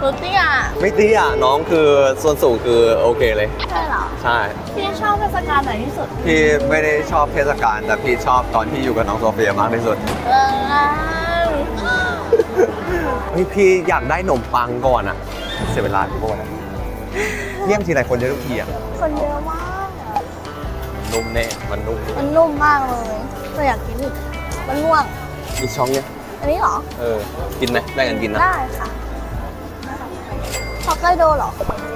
หนูเตี้ยไม่เตี้ยน้องคือส่วนสูงคือโอเคเลย ใช่เหรอ ใช่ พี่ชอบเทศกาลไหนที่สุด พี่ไม่ได้ชอบเทศกาลแต่พี่ชอบตอนที่อยู่กับน้องโซเฟียมากที่สุด เออเฮ้ยพี่อยากได้ขนมปังก่อนอะเสียเวลาพี่โบนะเยี่ยมทีไรคนเยอะทุกทีอะคนเยอะมากอะนุ่มแน่มันนุ่มมันนุ่มมากเลยเราอยากกินอีกมันม่วงมีช่องเนี่ยอันนี้เหรอ เออ กินไหมได้กันกินนะ ได้ค่ะช็ อกไกโดเหรอ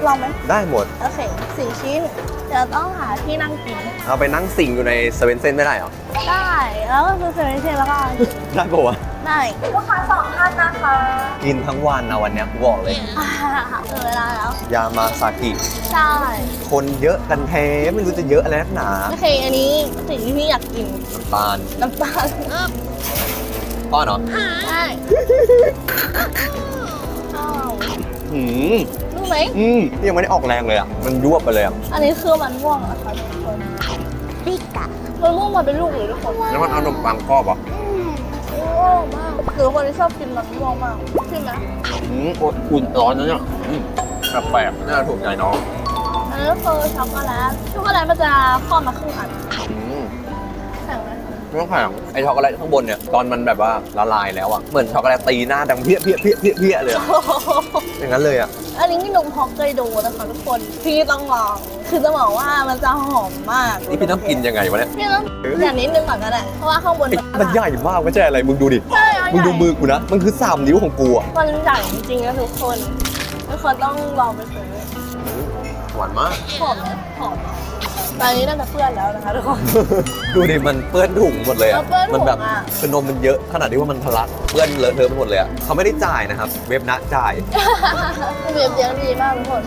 ลองไหม ได้หมด โอเคสี่ชิ้น เดี๋ยวต้องหาที่นั่งกินเราไปนั่งสิ่งอยู่ในเซเว่นเซนไม่ได้เหรอ ได้ แล้วก็คือเซเว่นเซนแล้วก็ ได้ปะวะ ได้ลูกค้าสองท่านนะคะกินทั้งวันนะวันเนี้ยกูบอกเลย อ่าถึงเวลาแล้ว ยามาซากิ ใช่ คนเยอะกันแท้ไม่รู้จะเยอะอะไรนักหนาโอเค อันนี้สิ่งที่พี่อยากกิน น้ำตาลน้ำตาลป้อนเหรอ ใช่ อืมนี่ยังไม่ได้ออกแรงเลยอะ มันยวบไปเลยอะ อันนี้คือมันม่วงนะคะทุกคนปิกะมันม่วงมาเป็นลูกเลยทุกคน แล้วมันเอาขนมปังครอบเหรอโอ้มากหรือคนที่ชอบกินมันม่วงมากใช่ไหมอืมอุ่นร้อนนะเนี่ยอืมแปลกๆน่าถูกใจน้องอันนี้คือช็อกโกแลตช็อกโกแลตมันจะครอบมาครึ่งอันอืม แข็งไหมไม่ต้องแข็งไอช็อกโกแลตข้างบนเนี่ยตอนมันแบบว่าละลายแล้วอะเหมือนช็อกโกแลตตีหน้าดังเพี้ยเพี้ยเพี้ยเพี้ยเพี้ยเลยอะอย่างนั้นเลยอะอันนี้มีนมฮอกไกโดนะคะทุกคนพี่ต้องลองคือจะบอกว่ามันจะหอมมากนี่พี่ต้องกินยังไงวะเนี่ยพี่ต้องอย่างนิดนึงก่อนก็ได้เพราะว่าข้างบนไอ้มันใหญ่มากไม่ใช่อะไรมึงดูดิใช่เามึงดูใหญ่มือกูนะมันคือสามนิ้วของกูอะมันใหญ่จริงๆนะทุกคนทุกคนต้องลองไปซื้อหวานมากหอมไหมหอม ตอนนี้น่าจะเพื่อนแล้วนะคะทุกคน ดูดิมันเปื้อนถุงหมดเลยอะเออเปื้อนถุงมันแบบอะ คือนมมันเยอะขนาดที่ว่ามันทะลักเปื้อนเลอะเทอะไปหมดเลยอะเขาไม่ได้จ่ายนะครับ เว็บนะจ่าย เบียบเสียงดีมากทุกคน